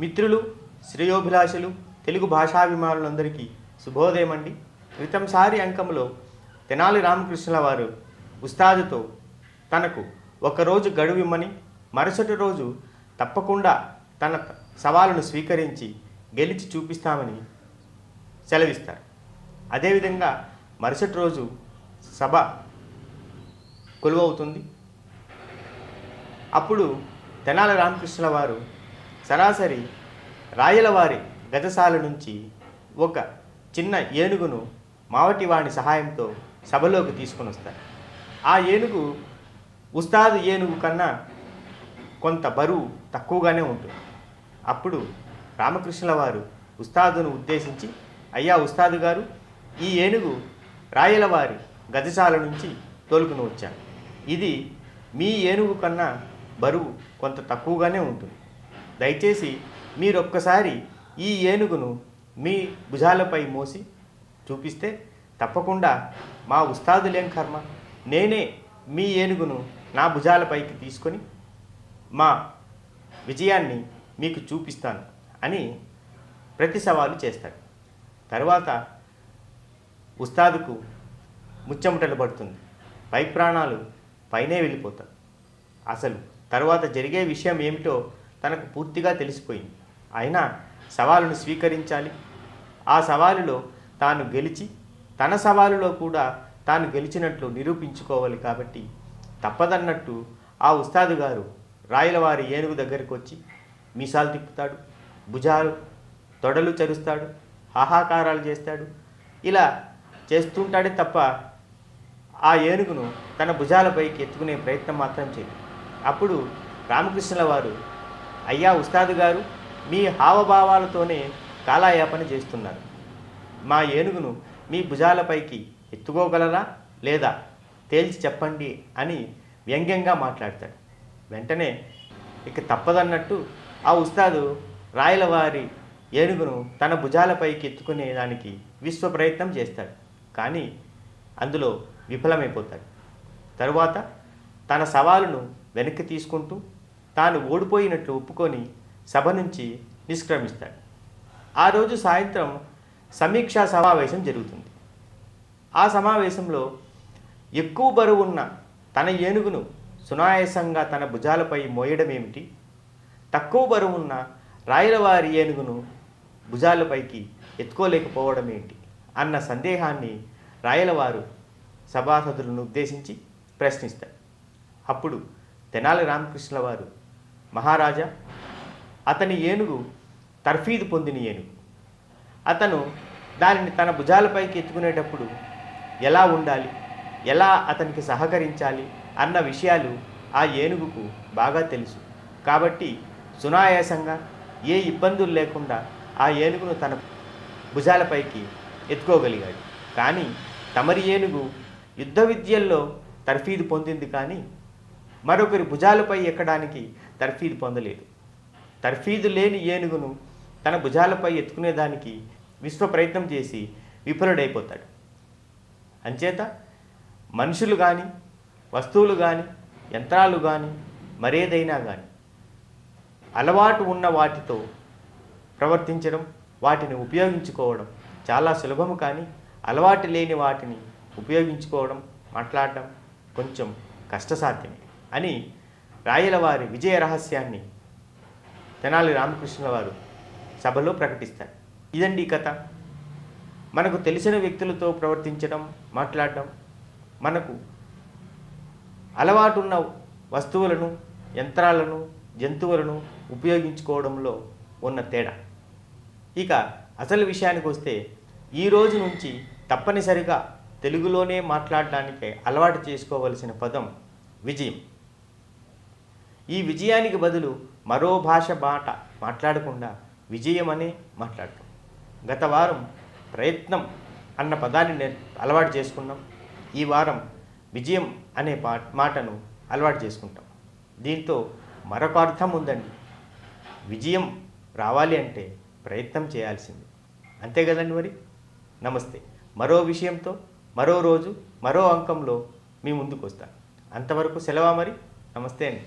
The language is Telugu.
మిత్రులు శ్రేయోభిలాషులు తెలుగు భాషాభిమానులందరికీ శుభోదయం అండి క్రితంసారి అంకంలో తెనాలి రామకృష్ణుల వారు ఉస్తాదుతో తనకు ఒకరోజు గడువిమ్మని మరుసటి రోజు తప్పకుండా తన సవాలును స్వీకరించి గెలిచి చూపిస్తామని సెలవిస్తారు. అదేవిధంగా మరుసటి రోజు సభ కొలువవుతుంది. అప్పుడు తెనాలి రామకృష్ణుల వారు సరాసరి రాయలవారి గజశాల నుంచి ఒక చిన్న ఏనుగును మావటివాణి సహాయంతో సభలోకి తీసుకొని వస్తారు. ఆ ఏనుగు ఉస్తాదు ఏనుగు కన్నా కొంత బరువు తక్కువగానే ఉంటుంది. అప్పుడు రామకృష్ణుల వారు ఉస్తాదును ఉద్దేశించి అయ్యా ఉస్తాదు గారు ఈ ఏనుగు రాయలవారి గజశాల నుంచి తోలుకుని వచ్చాను ఇది మీ ఏనుగు కన్నా బరువు కొంత తక్కువగానే ఉంటుంది. దయచేసి మీరొక్కసారి ఈ ఏనుగును మీ భుజాలపై మోసి చూపిస్తే తప్పకుండా మా ఉస్తాదులేం కర్మ? నేనే మీ ఏనుగును నా భుజాలపైకి తీసుకొని మా విజయాన్ని మీకు చూపిస్తాను అని ప్రతి సవాలు చేస్తాడు. తర్వాత ఉస్తాదుకు ముచ్చమటలు పడుతుంది. పై ప్రాణాలు పైనే వెళ్ళిపోతాయి. అసలు తర్వాత జరిగే విషయం ఏమిటో తనకు పూర్తిగా తెలిసిపోయింది. అయినా సవాలును స్వీకరించాలి. ఆ సవాలులో తాను గెలిచి తన సవాలులో కూడా తాను గెలిచినట్లు నిరూపించుకోవాలి కాబట్టి తప్పదన్నట్టు ఆ ఉస్తాదు గారు రాయలవారి ఏనుగు దగ్గరికి వచ్చి మీసాలు తిప్పుతాడు భుజాలు తొడలు చరుస్తాడు హాహాకారాలు చేస్తాడు. ఇలా చేస్తుంటాడే తప్ప ఆ ఏనుగును తన భుజాలపైకి ఎత్తుకునే ప్రయత్నం మాత్రం చేయదు అప్పుడు రామకృష్ణుల వారు అయ్యా ఉస్తాదు గారు మీ హావభావాలతోనే కాలాయాపన చేస్తున్నారు. మా ఏనుగును మీ భుజాలపైకి ఎత్తుకోగలరా లేదా తేల్చి చెప్పండి అని వ్యంగ్యంగా మాట్లాడతాడు. వెంటనే ఇక తప్పదన్నట్టు ఆ ఉస్తాదు రాయలవారి ఏనుగును తన భుజాలపైకి ఎత్తుకునే దానికి విశ్వ ప్రయత్నం చేస్తాడు. కానీ అందులో విఫలమైపోతాడు. తరువాత తన సవాలును వెనక్కి తీసుకుంటూ తాను ఓడిపోయినట్లు ఒప్పుకొని సభ నుంచి నిష్క్రమిస్తాడు. ఆ రోజు సాయంత్రం సమీక్షా సమావేశం జరుగుతుంది. ఆ సమావేశంలో ఎక్కువ బరువు ఉన్న తన ఏనుగును సునాయాసంగా తన భుజాలపై మోయడం ఏమిటి తక్కువ బరువు ఉన్న రాయలవారి ఏనుగును భుజాలపైకి ఎత్తుకోలేకపోవడం ఏంటి అన్న సందేహాన్ని రాయలవారు సభాసదులను ఉద్దేశించి ప్రశ్నిస్తారు. అప్పుడు తెనాలి రామకృష్ణుల వారు మహారాజా అతని ఏనుగు తర్ఫీదు పొందిన ఏనుగు. అతను దానిని తన భుజాలపైకి ఎత్తుకునేటప్పుడు ఎలా ఉండాలి ఎలా అతనికి సహకరించాలి అన్న విషయాలు ఆ ఏనుగుకు బాగా తెలుసు. కాబట్టి సునాయాసంగా ఏ ఇబ్బందులు లేకుండా ఆ ఏనుగును తన భుజాలపైకి ఎత్తుకోగలిగాడు. కానీ తమరి ఏనుగు యుద్ధ విద్యల్లో తర్ఫీదు పొందింది కానీ మరొకరి భుజాలపై ఎక్కడానికి తర్ఫీదు పొందలేదు. తర్ఫీదు లేని ఏనుగును తన భుజాలపై ఎత్తుకునేదానికి విశ్వ ప్రయత్నం చేసి విఫలుడైపోతాడు. అంచేత మనుషులు కానీ వస్తువులు కానీ యంత్రాలు కానీ మరేదైనా కానీ అలవాటు ఉన్న వాటితో ప్రవర్తించడం వాటిని ఉపయోగించుకోవడం చాలా సులభము కానీ అలవాటు లేని వాటిని ఉపయోగించుకోవడం మాట్లాడడం కొంచెం కష్టసాధ్యమే. అని రాయలవారి విజయ రహస్యాన్ని తెనాలి రామకృష్ణుల వారు సభలో ప్రకటిస్తారు. ఇదండి ఈ కథ. మనకు తెలిసిన వ్యక్తులతో ప్రవర్తించడం మాట్లాడడం మనకు అలవాటున్న వస్తువులను యంత్రాలను జంతువులను ఉపయోగించుకోవడంలో ఉన్న తేడా. ఇక అసలు విషయానికి వస్తే ఈ రోజు నుంచి తప్పనిసరిగా తెలుగులోనే మాట్లాడడానికి అలవాటు చేసుకోవలసిన పదం విజయం. ఈ విజయానికి బదులు మరో భాష బాట మాట్లాడకుండా విజయం అనే మాట్లాడటం. గత వారం ప్రయత్నం అన్న పదాన్ని అలవాటు చేసుకున్నాం. ఈ వారం విజయం అనే మాటను అలవాటు చేసుకుంటాం. దీంతో మరొక అర్థం ఉందండి. విజయం రావాలి అంటే ప్రయత్నం చేయాల్సింది. అంతే కదండి మరి? నమస్తే. మరో విషయంతో మరో రోజు మరో అంకంలో మీ ముందుకు వస్తాను అంతవరకు సెలవా మరి? నమస్తే అండి.